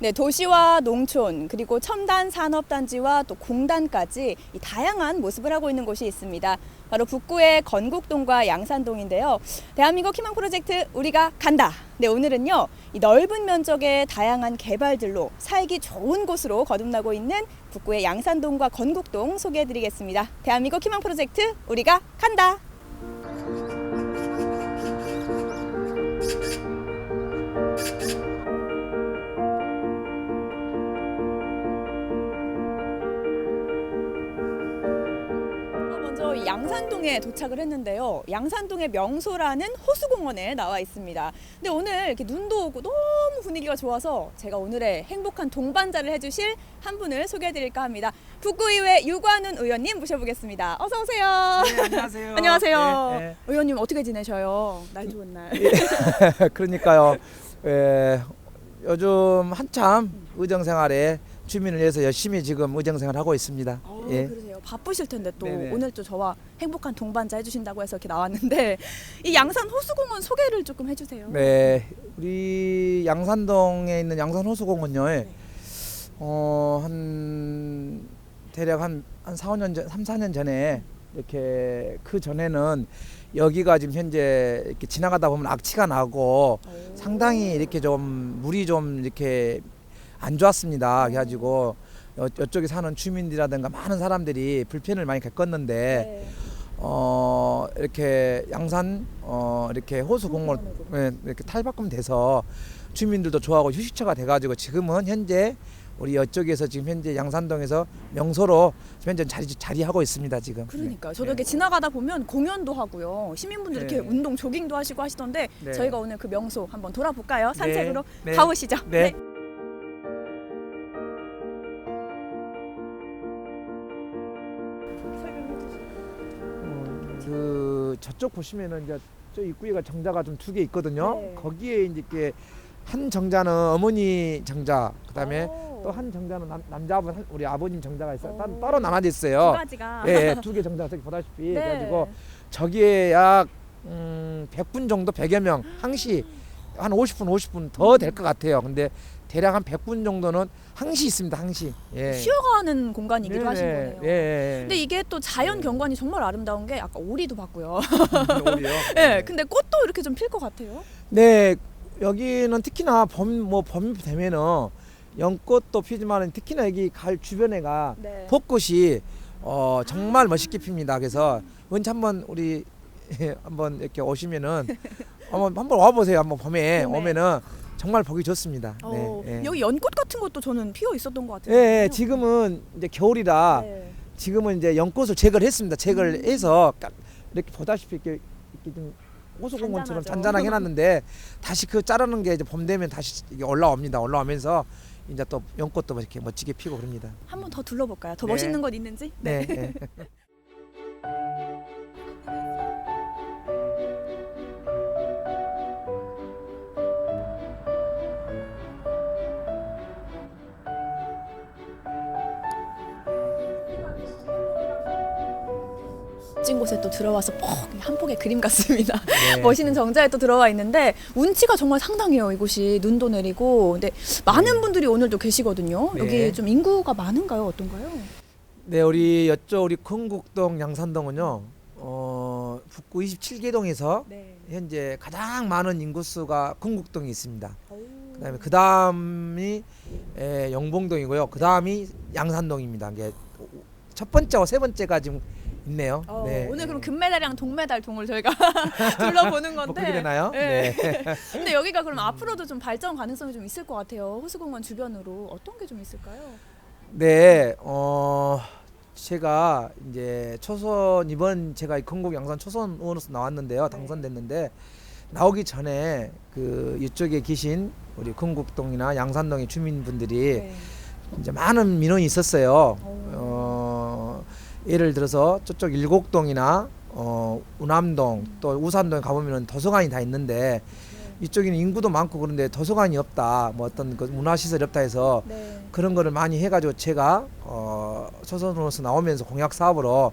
네, 도시와 농촌 그리고 첨단 산업 단지와 또 공단까지 이 다양한 모습을 하고 있는 곳이 있습니다. 바로 북구의 건국동과 양산동인데요. 대한민국 희망 프로젝트 우리가 간다. 네, 오늘은요. 이 넓은 면적의 다양한 개발들로 살기 좋은 곳으로 거듭나고 있는 북구의 양산동과 건국동 소개해 드리겠습니다. 대한민국 희망 프로젝트 우리가 간다. 양산동에 도착을 했는데요. 양산동의 명소라는 호수공원에 나와 있습니다. 근데 오늘 이렇게 눈도 오고 너무 분위기가 좋아서 제가 오늘의 행복한 동반자를 해주실 한 분을 소개해드릴까 합니다. 북구의회 유관훈 의원님 모셔보겠습니다. 어서 오세요. 네, 안녕하세요. 안녕하세요. 네, 의원님 어떻게 지내셔요? 날 좋은 날. 네. 그러니까요. 에, 요즘 한참 의정 생활에 주민을 위해서 열심히 지금 의정 생활 하고 있습니다. 어, 예. 그러세요. 바쁘실 텐데 또 네네. 오늘 또 저와 행복한 동반자 해주신다고 해서 이렇게 나왔는데 이 양산 호수공원 소개를 조금 해주세요. 네, 우리 양산동에 있는 양산 호수공원요. 네. 어, 한 대략 한, 한 4, 5년 전, 3, 4년 전에 이렇게 그 전에는 여기가 지금 현재 이렇게 지나가다 보면 악취가 나고 오. 상당히 이렇게 좀 물이 좀 이렇게 안 좋았습니다. 그래가지고 여, 이쪽에 사는 주민들이라든가 많은 사람들이 불편을 많이 겪었는데 네. 어 이렇게 양산 어 이렇게 호수 공원 예, 이렇게 탈바꿈 돼서 주민들도 좋아하고 휴식처가 돼가지고 지금은 현재 우리 이쪽에서 지금 현재 양산동에서 명소로 현재 자리 자리하고 있습니다 지금. 그러니까 저도 네. 이렇게 지나가다 보면 공연도 하고요. 시민분들 이렇게 네. 운동 조깅도 하시고 하시던데 네. 저희가 오늘 그 명소 한번 돌아볼까요? 산책으로 네. 가보시죠. 네. 어, 저쪽 보시면은 이제 저 입구에가 정자가 좀 두 개 있거든요. 네. 거기에 이제 이렇게 한 정자는 어머니 정자, 그다음에 오. 또 한 정자는 남, 남자분 한- 우리 아버님 정자가 있어요. 따로, 오. 따로 나눠져 두 있어요. 가지가. 예, 예, 두개 정자가 저기 보다시피 네. 그래가지고 저기에 약 음, 100분 정도 100여 명 항시 한 50분 50분 더 될 것 같아요. 근데 대략 한 100분 정도는 항시 있습니다. 항시. 예. 쉬어가는 공간이기도 하신 네네. 거네요. 예, 예. 근데 이게 또 자연 네. 경관이 정말 아름다운 게 아까 오리도 봤고요. 오리요. 예, 근데 꽃도 이렇게 좀 필 것 같아요. 네, 여기는 특히나 봄 뭐봄 되면은 연꽃도 피지만 특히나 여기 가을 주변에가 네. 벚꽃이 어 정말 멋있게 핍니다. 그래서 언제 한번 우리 한번 이렇게 오시면은 한번 한번 와 보세요. 한번 봄에 봄에. 오면은 정말 보기 좋습니다. 어, 네, 예. 여기 연꽃 같은 것도 저는 피어 있었던 것 같아요. 예, 예, 지금은 이제 겨울이라 네. 지금은 이제 연꽃을 제거를 했습니다. 제거를 음. 해서 까- 이렇게 보다시피 이렇게, 이렇게 좀 호수공원처럼 잔잔하죠. 잔잔하게 해놨는데 다시 그 자르는 게 이제 봄 되면 다시 이게 올라옵니다. 올라오면서 이제 또 연꽃도 뭐 이렇게 멋지게 피고 그럽니다. 한번 더 둘러볼까요? 더 네. 멋있는 것 있는지? 네. 네. 멋진 곳에 또 들어와서 퍽한 폭의 그림 같습니다. 네. 멋있는 정자에 또 들어와 있는데 운치가 정말 상당해요. 이곳이 눈도 내리고 근데 많은 분들이 오늘도 계시거든요. 네. 여기 좀 인구가 많은가요? 어떤가요? 네, 우리 여쪽 우리 건국동 양산동은요. 어, 북구 27개 동에서 네. 현재 가장 많은 인구수가 건국동이 있습니다. 그다음에 그 다음이 에, 영봉동이고요. 그 다음이 양산동입니다. 이게 첫 번째와 세 번째가 지금 있네요. 어, 네. 오늘 그럼 금메달이랑 동메달 동을 저희가 둘러보는 뭐 건데. 그렇게 되나요? 네. 네. 근데 여기가 그럼 앞으로도 좀 발전 가능성이 좀 있을 것 같아요. 호수공원 주변으로 어떤 게 좀 있을까요? 네. 어 제가 이제 초선 이번 제가 건국 양산 초선 의원으로서 나왔는데요. 당선됐는데 나오기 전에 그 이쪽에 계신 우리 건국동이나 양산동의 주민분들이 네. 이제 많은 민원이 있었어요. 오. 어, 예를 들어서 저쪽 일곡동이나 어, 우남동 또 우산동에 가보면 도서관이 다 있는데 이쪽에는 인구도 많고 그런데 도서관이 없다. 뭐 어떤 그 문화시설이 없다 해서 네. 그런 거를 많이 해가지고 제가 어, 초선으로서 나오면서 공약 사업으로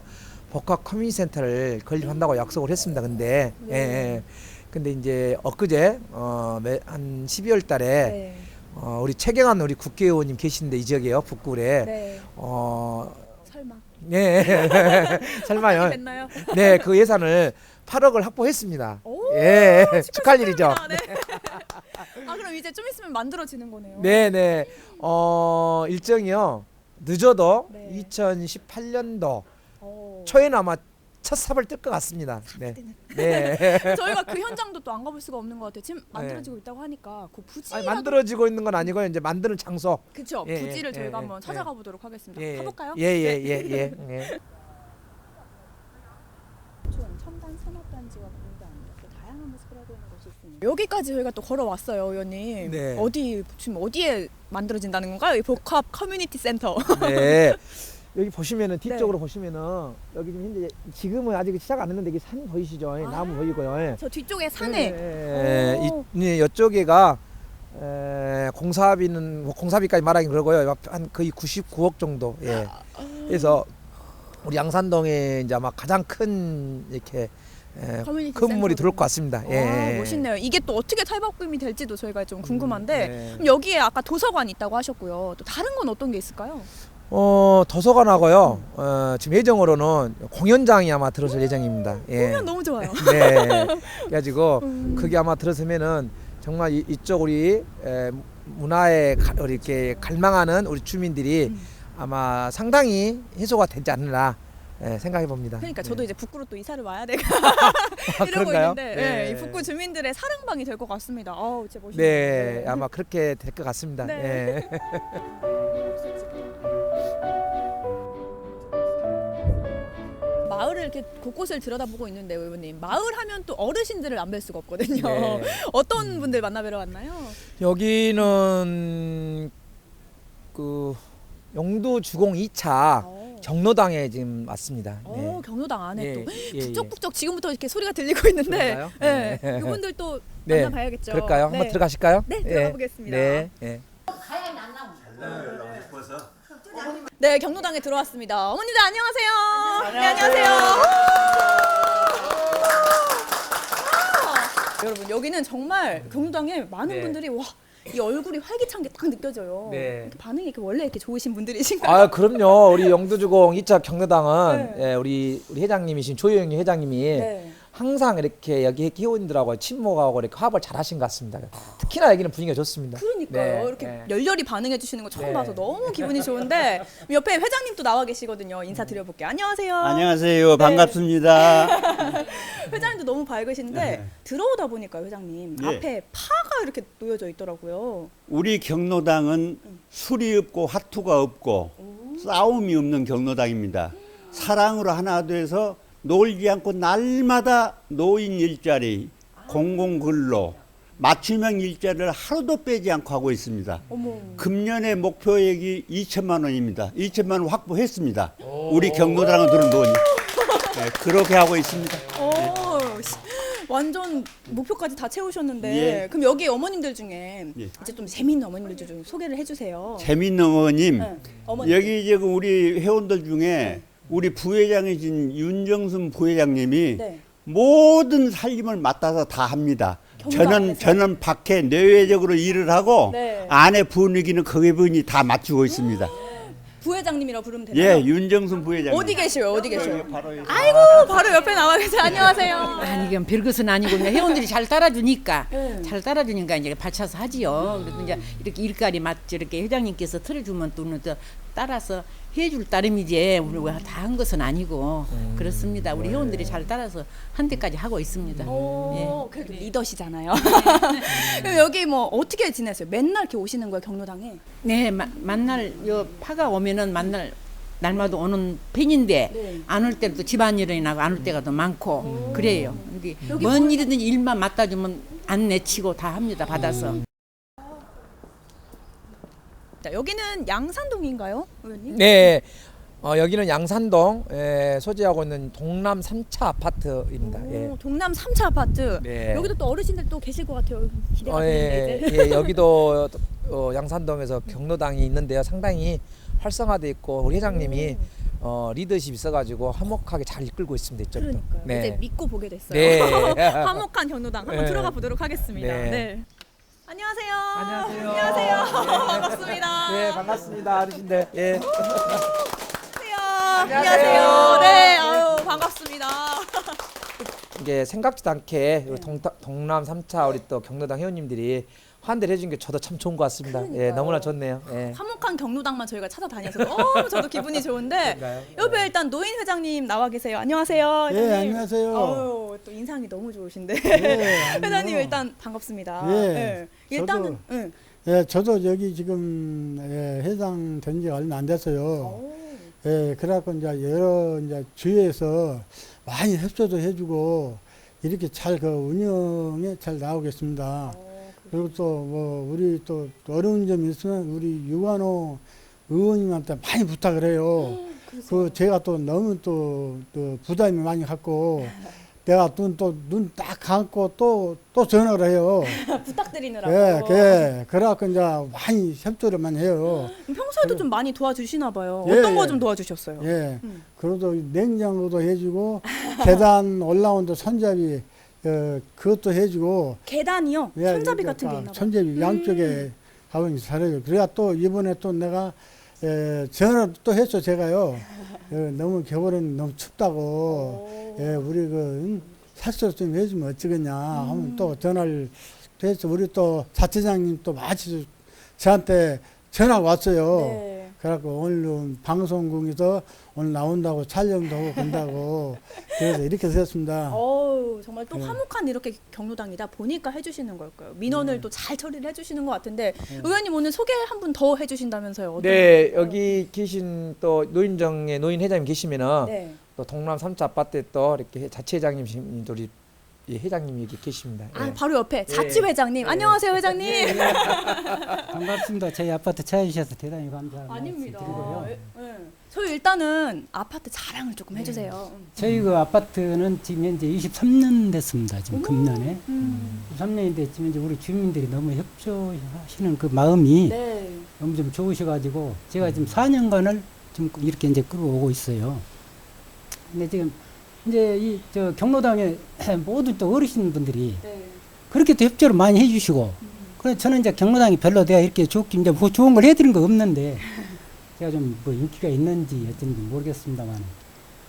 복합 커뮤니티 센터를 건립한다고 약속을 했습니다. 근데 네. 예, 예. 근데 이제 엊그제 어, 매- 한 12월 달에 네. 어, 우리 최경환 우리 국회의원님 계신데 이 지역에요 북구에 네. 어, 설마 예 설마요 됐나요? 네 그 예산을 8억을 확보했습니다 오, 예 축하할 일이죠 아, 네. 아 그럼 이제 좀 있으면 만들어지는 거네요. 네 네 어 일정이요 늦어도 네. 2018년도 어. 초에는 아마 첫 삽을 뜰 것 같습니다 네 네. 저희가 그 현장도 또 안 가볼 수가 없는 것 같아요. 지금 만들어지고 있다고 하니까 그 부지라도 아니, 만들어지고 있는 건 아니고요 이제 만드는 장소 그쵸 예, 부지를 예, 저희가 예, 한번 예. 찾아가 보도록 하겠습니다. 예, 가볼까요? 예, 예, 예, 예, 예. 촌 첨단 산업단지와 공단 또 다양한 모습을 하고 있는 곳이 있습니다. 여기까지 저희가 또 걸어왔어요, 의원님. 네. 어디 지금 어디에 만들어진다는 건가요? 이 복합 커뮤니티 센터. 네. 여기 보시면은 뒤쪽으로 보시면은 여기 지금 현재 지금은 아직 시작 안 했는데 여기 산 보이시죠? 예, 아. 나무 보이고요. 예. 저 뒤쪽에 산에 예, 예, 오. 이, 이 이쪽에가 에, 공사비는 뭐 공사비까지 말하긴 그러고요. 한 거의 99억 정도. 예. 그래서 우리 양산동에 이제 아마 가장 큰 이렇게 에, 커뮤니티 건물이. 들어올 것 같습니다. 예. 아, 멋있네요. 이게 또 어떻게 탈바꿈이 될지도 저희가 좀 궁금한데 네. 그럼 여기에 아까 도서관 있다고 하셨고요. 또 다른 건 어떤 게 있을까요? 어 도서관하고요. 어, 지금 예정으로는 공연장이 아마 들어설 예정입니다. 예. 공연 너무 좋아요. 네. 그래가지고 음. 그게 아마 들어서면은 정말 이, 이쪽 우리 에, 문화에 가, 이렇게 갈망하는 우리 주민들이 음. 아마 상당히 해소가 되지 않나 예, 생각해 봅니다. 그러니까 저도 네. 이제 북구로 또 이사를 와야 될까 아, 이러고 그런가요? 있는데 네. 이 북구 주민들의 사랑방이 될 것 같습니다. 어우, 진짜 멋있네요. 네, 아마 그렇게 될 것 같습니다. 네. 예. 이렇게 곳곳을 들여다보고 있는데 의원님 마을 하면 또 어르신들을 안 뵐 수가 없거든요. 네. 어떤 분들 만나뵈러 왔나요? 여기는 그 영도 주공 2차 어, 경로당에 지금 왔습니다. 어, 경로당 안에 예, 또 예, 예. 북적북적 지금부터 이렇게 소리가 들리고 있는데 그런가요? 네. 네. 이분들 또 네. 만나봐야겠죠. 그럴까요? 네. 한번 들어가실까요? 네, 예. 들어가 보겠습니다. 네. 예. 네, 경로당에 들어왔습니다. 어머니들 안녕하세요. 네, 안녕하세요. 아, 여러분 여기는 정말 경로당에 많은 네. 분들이 와. 이 얼굴이 활기찬 게 딱 느껴져요. 네. 이렇게 반응이 이렇게 원래 이렇게 좋으신 분들이신가요? 아 그럼요. 우리 영도주공 2차 경로당은 네. 예, 우리 우리 회장님이신 조영희 회장님이 네. 항상 이렇게 여기 회원들하고 친목하고 이렇게 화합을 잘 하신 것 같습니다. 특히나 여기는 분위기가 좋습니다. 그러니까요. 네, 이렇게 네. 열렬히 반응해 주시는 거 처음 네. 봐서 너무 기분이 좋은데 옆에 회장님도 나와 계시거든요. 인사 드려볼게요. 안녕하세요. 안녕하세요. 반갑습니다. 회장님도 너무 밝으신데 네. 들어오다 보니까 회장님 예. 앞에 파가 이렇게 놓여져 있더라고요. 우리 경로당은 술이 없고 화투가 없고 싸움이 없는 경로당입니다. 사랑으로 하나 돼서 놀지 않고 날마다 노인 일자리, 공공근로, 맞춤형 일자리를 하루도 빼지 않고 하고 있습니다. 어머. 금년의 목표액이 2천만 원입니다. 2천만 원 확보했습니다. 우리 경로당은 들은 돈이. 네, 그렇게 하고 있습니다. 어, 시- 완전 목표까지 다 채우셨는데 예. 그럼 여기 어머님들 중에 예. 이제 좀 재미있는 어머님들 좀 소개를 해주세요. 재밌는 어머님. 네, 어머님. 여기 지금 우리 회원들 중에 우리 부회장이신 윤정순 부회장님이 네. 모든 살림을 맡아서 다 합니다. 저는 안에서? 저는 밖에 내외적으로 일을 하고 네. 안에 분위기는 거기 분이 다 맞추고 있습니다. 부회장님이라 부르면 되나요? 예, 윤정순 부회장님. 어디 계셔요? 어디 계셔요? 바로 여기. 아이고 바로 옆에 나와 계세요. 안녕하세요. 아니 이건 별것은 아니고 그냥 회원들이 잘 따라주니까 네. 잘 따라주니까 이제 받쳐서 하지요. 그래서 이제 이렇게 일깔이 맞죠. 이렇게 회장님께서 틀어주면 또는 또 따라서 해줄 따름이지 우리가 다 한 것은 아니고 그렇습니다. 우리 회원들이 잘 따라서 한 데까지 하고 있습니다. 오, 그래도 리더시잖아요. 그럼 여기 뭐 어떻게 지내세요? 맨날 이렇게 오시는 거예요 경로당에? 네, 마, 만날 요 파가 오면은 만날 날마다 오는 팬인데 네. 안 올 때도 집안일이 나고 안 올 때가 더 많고 그래요. 여기 뭔 보이는- 일이든지 일만 맡다 주면 안 내치고 다 합니다. 받아서. 자, 여기는 양산동인가요, 의원님? 네. 어, 여기는 양산동 에, 소재하고 있는 동남 3차 아파트입니다. 예. 오, 동남 3차 아파트. 네. 여기도 또 어르신들 또 계실 것 같아요. 기대가 어, 되는데 예, 이제. 예, 여기도 어, 양산동에서 경로당이 있는데요. 상당히 활성화돼 있고 우리 회장님이 어, 리더십 있어가지고 화목하게 잘 이끌고 있습니다. 이쪽도. 그러니까요. 이제 믿고 보게 됐어요. 네. 화목한 경로당 한번 네. 들어가 보도록 하겠습니다. 네. 네. 안녕하세요. 안녕하세요. 안녕하세요. 반갑습니다. 네, 반갑습니다. 어르신들. 예. 안녕하세요. 안녕하세요. 네, 반갑습니다. 이게 생각지도 않게 우리 동, 동남 3차 우리 또 경로당 회원님들이 환대를 해준 게 저도 참 좋은 것 같습니다. 예, 그러니까요. 너무나 좋네요. 예. 화목한 경로당만 저희가 찾아다녀서 너무 저도 기분이 좋은데 그런가요? 옆에 일단 노인 회장님 나와 계세요. 안녕하세요. 예, 회장님. 안녕하세요. 아유, 또 인상이 너무 좋으신데. 예, 회장님 아니요. 일단 반갑습니다. 예, 일단은 저도- 응. 예, 저도 여기 지금 예, 회장 된지 얼마 안 됐어요. 오. 예, 그래갖고 이제 여러 이제 주위에서 많이 협조도 해주고 이렇게 잘 그 운영에 잘 나오겠습니다. 그리고 또 뭐 우리 또 어려운 점이 있으면 우리 유관호 의원님한테 많이 부탁을 해요. 그 제가 또 너무 또, 또 부담이 많이 갖고 내가 눈 또 눈 딱 감고 또 또 전화를 해요. 부탁드리느라고. 예, 그 그래갖고 이제 많이 협조를 많이 해요. 평소에도 좀 많이 도와주시나 봐요. 예, 어떤 거 예. 좀 도와주셨어요? 예, 음. 그래도 냉장고도 해주고 계단 올라온 데 손잡이 어, 그것도 해주고 계단이요? 예, 손잡이 그러니까 같은 게 있나 봐요. 손잡이 양쪽에 하고 있는 잘해요. 그래야 또 이번에 또 내가 에, 전화를 또 했어 제가요. 어, 너무 겨울에는 너무 춥다고 오. 예, 우리 그 살수 좀 해주면 어쩌겠냐 하면 또 전화를 또 해서 우리 또 자체장님 또 마치 저한테 전화가 왔어요. 네. 그래갖고 오늘 방송국에서 오늘 나온다고 촬영도 하고 간다고 그래서 이렇게 됐습니다. 어우 정말 또 네. 화목한 이렇게 경로당이다 보니까 해주시는 걸까요? 민원을 네. 또잘 처리를 해주시는 것 같은데 의원님 오늘 소개 한 분 더 해주신다면서요? 어떤 네, 분이요? 여기 계신 또 노인정의 노인 회장님 계시면은 네. 또 동남 3차 아파트에 또 이렇게 자치회장님 우리 이 회장님이 여기 계십니다. 아 예. 바로 옆에 자치 회장님 예. 안녕하세요 회장님. 반갑습니다. 저희 아파트 찾아주셔서 대단히 감사합니다. 아닙니다. 드리고요. 예, 예. 저희 일단은 아파트 자랑을 조금 해주세요. 저희 그 아파트는 지금 현재 23년 됐습니다. 지금 금년에 음. 23년이 됐지만 이제 우리 주민들이 너무 협조하시는 그 마음이 네. 너무 좀 좋으셔가지고 제가 지금 4년간을 좀 이렇게 이제 끌어오고 있어요. 근데 지금 이제 이 저 경로당에 모든 또 어르신분들이 네. 그렇게 또 협조를 많이 해주시고 그래서 저는 이제 경로당이 별로 내가 이렇게 좋긴 이제 뭐 좋은 걸 해드린 거 없는데 제가 좀 뭐 인기가 있는지 어쩐지 모르겠습니다만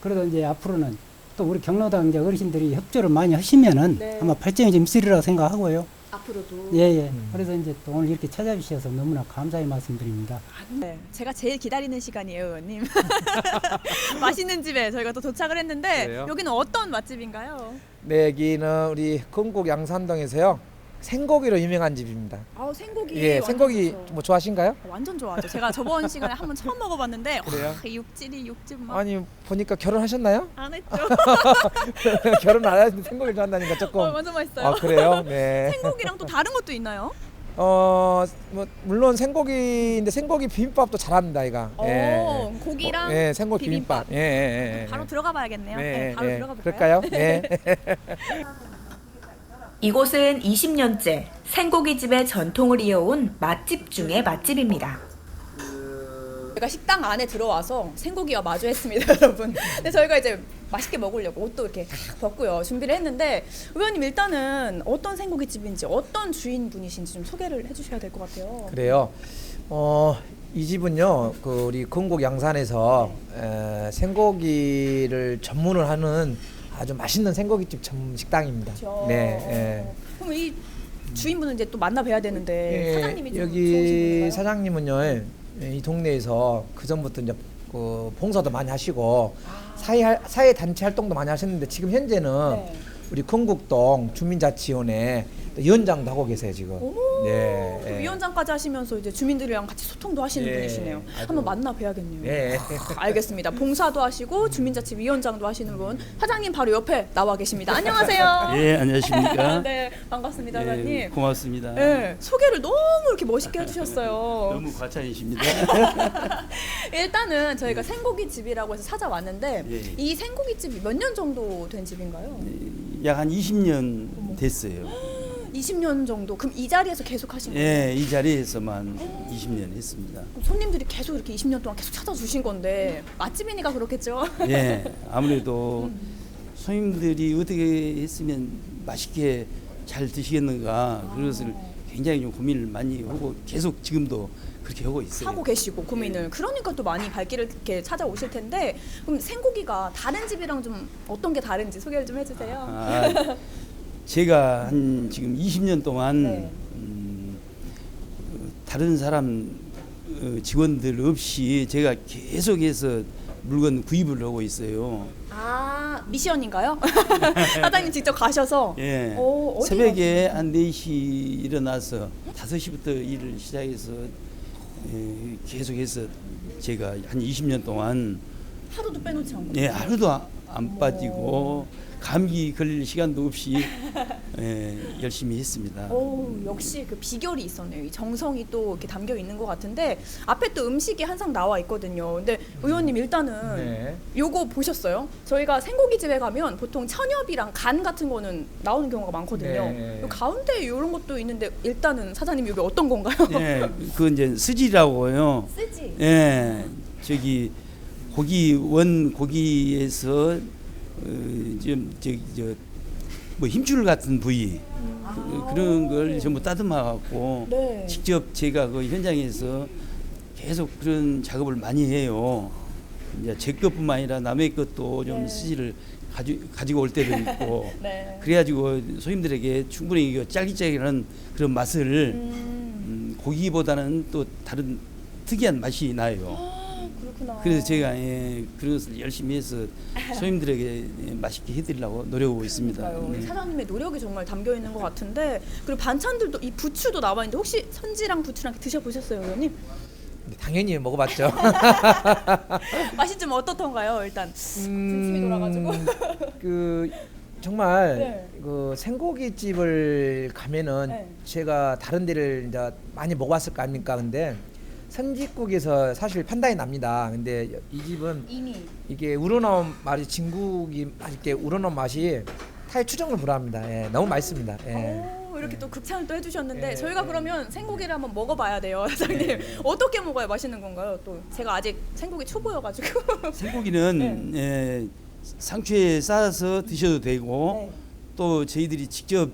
그래도 이제 앞으로는 또 우리 경로당 이제 어르신들이 협조를 많이 하시면은 네. 아마 발전이 좀 있으리라고 생각하고요. 앞으로도. 예예. 음. 그래서 이제 또 오늘 이렇게 찾아주셔서 너무나 감사의 말씀드립니다. 네, 제가 제일 기다리는 시간이에요, 의원님. 맛있는 집에 저희가 또 도착을 했는데 그래요? 여기는 어떤 맛집인가요? 네, 여기는 우리 건국 양산동에서요. 생고기로 유명한 집입니다. 아우 생고기. 예, 완전 생고기 좋죠. 뭐 좋아하신가요? 완전 좋아하죠. 제가 저번 시간에 한 번 처음 먹어봤는데 그래요? 와, 이 육질이 육즙 막. 아니 보니까 결혼하셨나요? 안 했죠. 결혼 안 하는데 생고기를 좋아한다니까 조금. 어, 완전 맛있어요. 아 그래요? 네. 생고기랑 또 다른 것도 있나요? 어, 뭐 물론 생고기인데 생고기 비빔밥도 잘합니다, 이가. 어, 고기랑 예, 생고기 비빔밥. 비빔밥. 예, 예, 예. 바로 들어가 봐야겠네요. 네, 네, 바로 예. 들어가 볼까요? 그럴까요? 네. 이곳은 20년째 생고기 집의 전통을 이어온 맛집 중의 맛집입니다. 저희가 식당 안에 들어와서 생고기와 마주했습니다, 여러분. 근데 저희가 이제 맛있게 먹으려고 옷도 이렇게 탁 벗고요 준비를 했는데 의원님 일단은 어떤 생고기 집인지 어떤 주인분이신지 좀 소개를 해주셔야 될 것 같아요. 그래요. 어, 이 집은요, 그 우리 건국 양산에서 에, 생고기를 전문을 하는 아주 맛있는 생고기집 전문 식당입니다. 그렇죠. 네. 그럼 이 주인분은 이제 또 만나 뵈야 되는데 예. 사장님이 좀 여기 좋으신 건가요? 사장님은요, 예, 이 동네에서 그 전부터 이제 그 봉사도 많이 하시고 아. 사회 사회 단체 활동도 많이 하셨는데 지금 현재는 네. 우리 건국동 주민자치위원회 위원장도 하고 계세요 지금. 어머, 네. 그 예. 위원장까지 하시면서 이제 주민들이랑 같이 소통도 하시는 예, 분이시네요. 아주- 한번 만나 뵈야겠네요. 네. 알겠습니다. 봉사도 하시고 주민자치위원장도 하시는 분 사장님 바로 옆에 나와 계십니다. 안녕하세요. 예, 안녕하십니까? 네, 반갑습니다, 예, 사장님. 고맙습니다. 네, 소개를 너무 이렇게 멋있게 해주셨어요. 너무 과찬이십니다. 일단은 저희가 생고기 집이라고 해서 찾아왔는데 예. 이 생고기 집이 몇 년 정도 된 집인가요? 약 한 20년 됐어요. 20년 정도. 그럼 이 자리에서 계속 하신 거예요? 예, 이 자리에서만 20년 했습니다. 그럼 손님들이 계속 이렇게 20년 동안 계속 찾아주신 건데 맛집이니까 그렇겠죠? 예, 아무래도 손님들이 어떻게 했으면 맛있게 잘 드시겠는가 그것을 굉장히 좀 고민을 많이 하고 계속 지금도 그렇게 하고 있어요. 하고 계시고 고민을 그러니까 또 많이 발길을 이렇게 찾아오실 텐데 그럼 생고기가 다른 집이랑 좀 어떤 게 다른지 소개를 좀 해주세요. 아, 제가 한 지금 20년 동안 네. 음, 어, 다른 사람 어, 직원들 없이 제가 계속해서 물건 구입을 하고 있어요. 아 미션인가요? 사장님 직접 가셔서 예. 오, 새벽에 한 4시 일어나서 5시부터 일을 시작해서 예, 계속해서 제가 한 20년 동안 하루도 빼놓지 않고 예, 하루도 아- 안 빠지고 감기 걸릴 시간도 없이 예, 열심히 했습니다. 오 역시 그 비결이 있었네요. 이 정성이 또 이렇게 담겨 있는 것 같은데 앞에 또 음식이 항상 나와 있거든요. 근데 의원님 일단은 네. 요거 보셨어요? 저희가 생고기 집에 가면 보통 천엽이랑 간 같은 거는 나오는 경우가 많거든요. 네. 요 가운데 이런 것도 있는데 일단은 사장님 이게 어떤 건가요? 예, 그 이제 스지라고요. 쓰지. 예, 저기 고기 원 고기에서 어, 좀 저기 저뭐 힘줄 같은 부위 그, 그런 걸 전부 따듬어 갖고 네. 직접 제가 그 현장에서 계속 그런 작업을 많이 해요. 이제 제 것뿐만 아니라 남의 것도 좀 네. 스지를 가지, 가지고 올 때도 있고 네. 그래가지고 소임들에게 충분히 짤깃짤깃한 그런 맛을 음, 음, 고기보다는 또 다른 특이한 맛이 나요. 아, 그렇구나. 그래서 제가 예, 그것을 열심히 해서 소임들에게 예, 맛있게 해드리려고 노력하고 있습니다. 그러니까요. 네. 사장님의 노력이 정말 담겨 있는 것 같은데 그리고 반찬들도 이 부추도 나와 있는데 혹시 선지랑 부추랑 이렇게 드셔보셨어요, 의원님? 당연히 먹어봤죠. 맛이 좀 어떻던가요? 일단 군침이 돌아가지고. 그 정말 네. 그 생고기 집을 가면은 네. 제가 다른 데를 이제 많이 먹어봤을 거 아닙니까? 근데 선짓국에서 사실 판단이 납니다. 근데 이 집은 이미 이게 우러나온 맛이 진국이 이렇게 우러나온 맛이 타의 추정을 불허합니다. 예, 너무 맛있습니다. 예. 오, 이렇게 또 극찬을 또 해주셨는데 예, 저희가 예. 그러면 생고기를 한번 먹어봐야 돼요, 사장님. 어떻게 먹어야 맛있는 건가요? 또 제가 아직 생고기 초보여가지고. 생고기는 예, 상추에 싸서 드셔도 되고 네. 또 저희들이 직접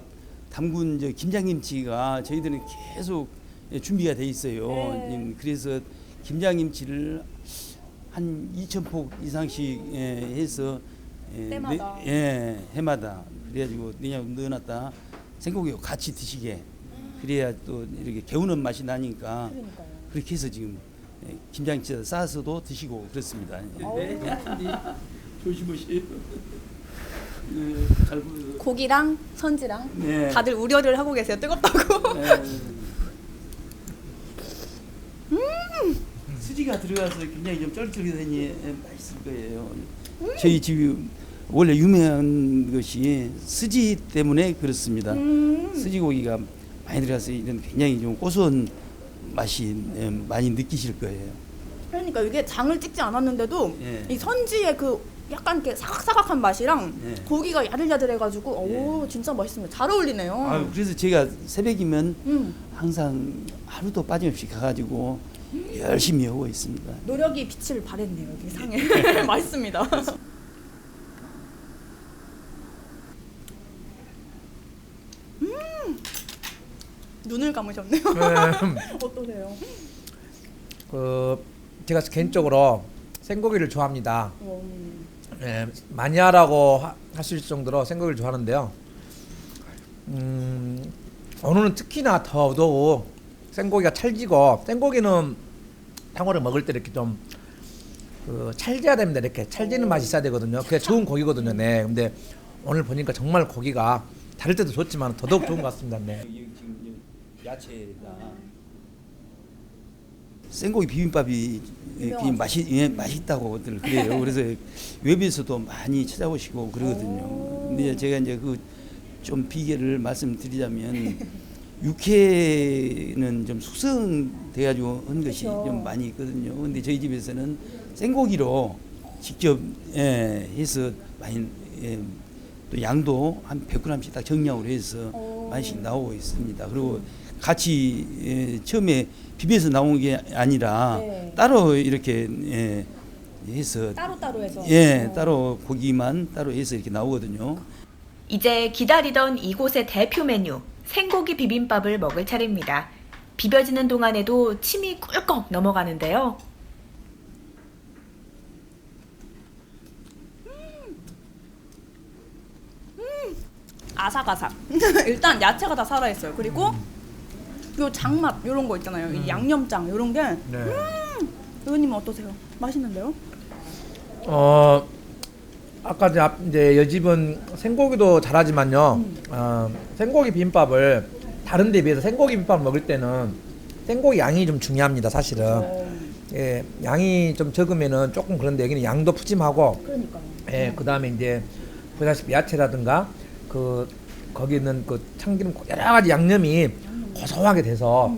담근 저 김장김치가 저희들은 계속 예, 준비가 돼 있어요. 네. 음, 그래서 김장김치를 한 2,000폭 이상씩 예, 해서 예, 때마다. 네, 예, 해마다 그래가지고 그냥 넣어놨다 생고기와 같이 드시게 그래야 또 이렇게 개우는 맛이 나니까 그러니까요. 그렇게 해서 지금 예, 김장찌개 싸서도 드시고 그렇습니다. 네, 조심하세요. 네, 잘. 고기랑 선지랑 네. 다들 우려를 하고 계세요. 뜨겁다고. 네. 수지가 들어가서 굉장히 좀 쫄깃쫄깃하니 예, 맛있을 거예요. 저희 집이 원래 유명한 것이 스지 때문에 그렇습니다. 음. 스지 고기가 많이 들어가서 이런 굉장히 좀 고소한 맛이 예, 많이 느끼실 거예요. 그러니까 이게 장을 찍지 않았는데도 예. 이 선지의 그 약간 이렇게 사각사각한 맛이랑 예. 고기가 야들야들해가지고 오 진짜 맛있습니다. 잘 어울리네요. 아유, 그래서 제가 새벽이면 음, 항상 하루도 빠짐없이 가가지고 열심히 하고 있습니다. 노력이 빛을 발했네요 여기 상에 맛있습니다. 음, 눈을 감으셨네요. 어떠세요? 그 제가 개인적으로 생고기를 좋아합니다. 음, 예, 마니아라고 하- 하실 정도로 생고기를 좋아하는데요. 음, 오늘은 특히나 더더욱 생고기가 찰지고 생고기는 향어를 먹을 때 이렇게 좀 그 찰져야 됩니다. 이렇게 찰지는 맛이 있어야 되거든요. 그게 좋은 고기거든요. 네. 근데 오늘 보니까 정말 고기가 다를 때도 좋지만 더더욱 좋은 것 같습니다. 네. 지금 야채가 생고기 비빔밥이 예. 그 맛이 예, 맛있다고들 그래요. 그래서 웹에서도 많이 찾아보시고 그러거든요. 근데 제가 이제 그 좀 비결을 말씀드리자면 육회는 좀 숙성돼가지고 한 것이 그쵸. 좀 많이 있거든요. 근데 저희 집에서는 생고기로 직접 예, 해서 많이 예, 또 양도 한 100g씩 딱 정량으로 해서 오. 많이씩 나오고 있습니다. 그리고 같이 예, 처음에 비벼서 나온 게 아니라 네. 따로 이렇게 예, 해서 따로 따로 해서 예 어. 따로 고기만 따로 해서 이렇게 나오거든요. 이제 기다리던 이곳의 대표 메뉴 생고기 비빔밥을 먹을 차례입니다. 비벼지는 동안에도 침이 꿀꺽 넘어가는데요. 아삭아삭. 일단 야채가 다 살아있어요. 그리고 요 장맛 요런 거 있잖아요. 이 양념장 요런 게 네. 의원님 어떠세요? 맛있는데요? 어 아까 이제, 앞- 이제 여집은 생고기도 잘하지만요. 어, 생고기 비빔밥을 다른 데 비해서 생고기 비빔밥 먹을 때는 생고기 양이 좀 중요합니다. 사실은 예 양이 좀 적으면은 조금 그런데 여기는 양도 푸짐하고 그러니까요. 예 그다음에 이제 보다시피 야채라든가 그 거기 있는 그 참기름 여러 가지 양념이 고소하게 돼서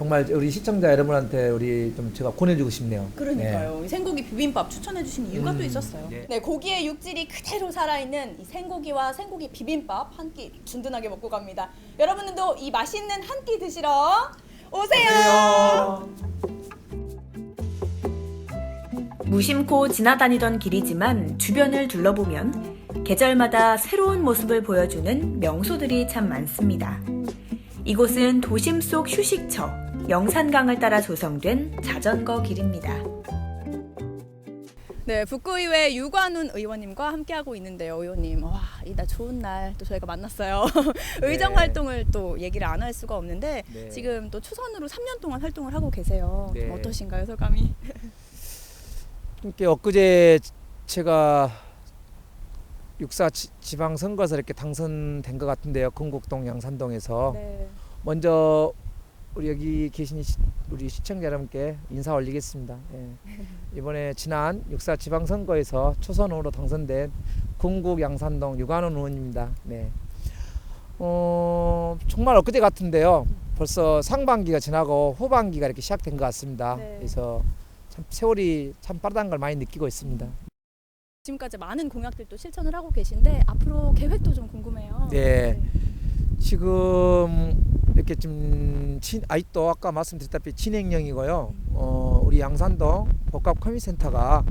정말 우리 시청자 여러분한테 우리 좀 제가 권해주고 싶네요. 그러니까요. 이 생고기 비빔밥 추천해 주신 이유가 또 있었어요. 네. 네, 고기의 육질이 그대로 살아있는 이 생고기와 생고기 비빔밥 한 끼 든든하게 먹고 갑니다. 여러분들도 이 맛있는 한 끼 드시러 오세요. 무심코 지나다니던 길이지만 주변을 둘러보면 계절마다 새로운 모습을 보여주는 명소들이 참 많습니다. 이곳은 도심 속 휴식처 영산강을 따라 조성된 자전거 길입니다. 네, 북구의회 유관훈 의원님과 함께하고 있는데요, 의원님. 와, 이날 좋은 날 또 저희가 만났어요. 의정 네. 활동을 또 얘기를 안 할 수가 없는데 네. 지금 또 추선으로 3년 동안 활동을 하고 계세요. 좀 네. 어떠신가요, 소감이? 이렇게 엊그제 제가 육사 지- 지방 선거에서 이렇게 당선된 것 같은데요. 건국동 양산동에서 네. 먼저 우리 여기 계신 시- 우리 시청자 여러분께 인사 올리겠습니다. 예. 이번에 지난 육사 지방 선거에서 초선으로 당선된 건국 양산동 유관원 의원입니다. 네. 어, 정말 엊그제 같은데요. 벌써 상반기가 지나고 후반기가 이렇게 시작된 것 같습니다. 네. 그래서 참 세월이 참 빠르다는 걸 많이 느끼고 있습니다. 지금까지 많은 공약들도 실천을 하고 계신데 앞으로 계획도 좀 궁금해요. 네. 지금 이렇게 좀 진, 아직도 아까 말씀드렸다시피 진행형이고요. 어, 우리 양산동 복합 커뮤니센터가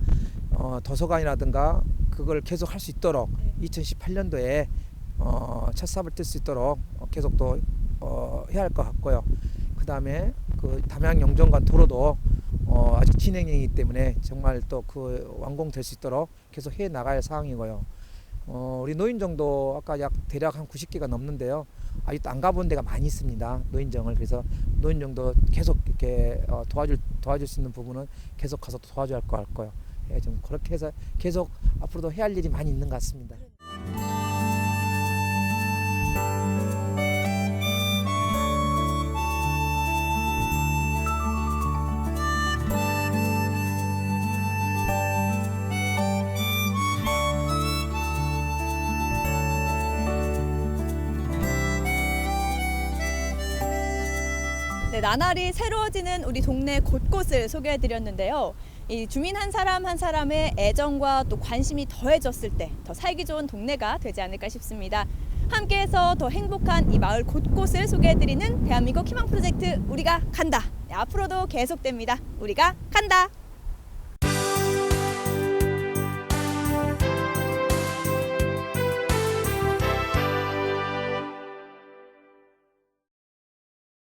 어, 도서관이라든가 그걸 계속 할 수 있도록 네. 2018년도에 어, 첫 삽을 뜰 수 있도록 어, 계속 또 어, 해야 할 것 같고요. 그 다음에 그 담양 영종간 도로도 어, 아직 진행형이기 때문에 정말 또 그 완공될 수 있도록 계속 해 나갈 사항이고요. 어, 우리 노인정도 아까 약 대략 한 90개가 넘는데요. 아직도 안 가본 데가 많이 있습니다. 노인정을 그래서 노인정도 계속 이렇게 어, 도와줄 도와줄 수 있는 부분은 계속 가서 도와줘야 할거할 거요. 예, 좀 그렇게 해서 계속 앞으로도 해야 할 일이 많이 있는 것 같습니다. 네, 나날이 새로워지는 우리 동네 곳곳을 소개해 드렸는데요. 이 주민 한 사람 한 사람의 애정과 또 관심이 더해졌을 때 더 살기 좋은 동네가 되지 않을까 싶습니다. 함께해서 더 행복한 이 마을 곳곳을 소개해 드리는 대한민국 희망 프로젝트 우리가 간다. 네, 앞으로도 계속됩니다. 우리가 간다.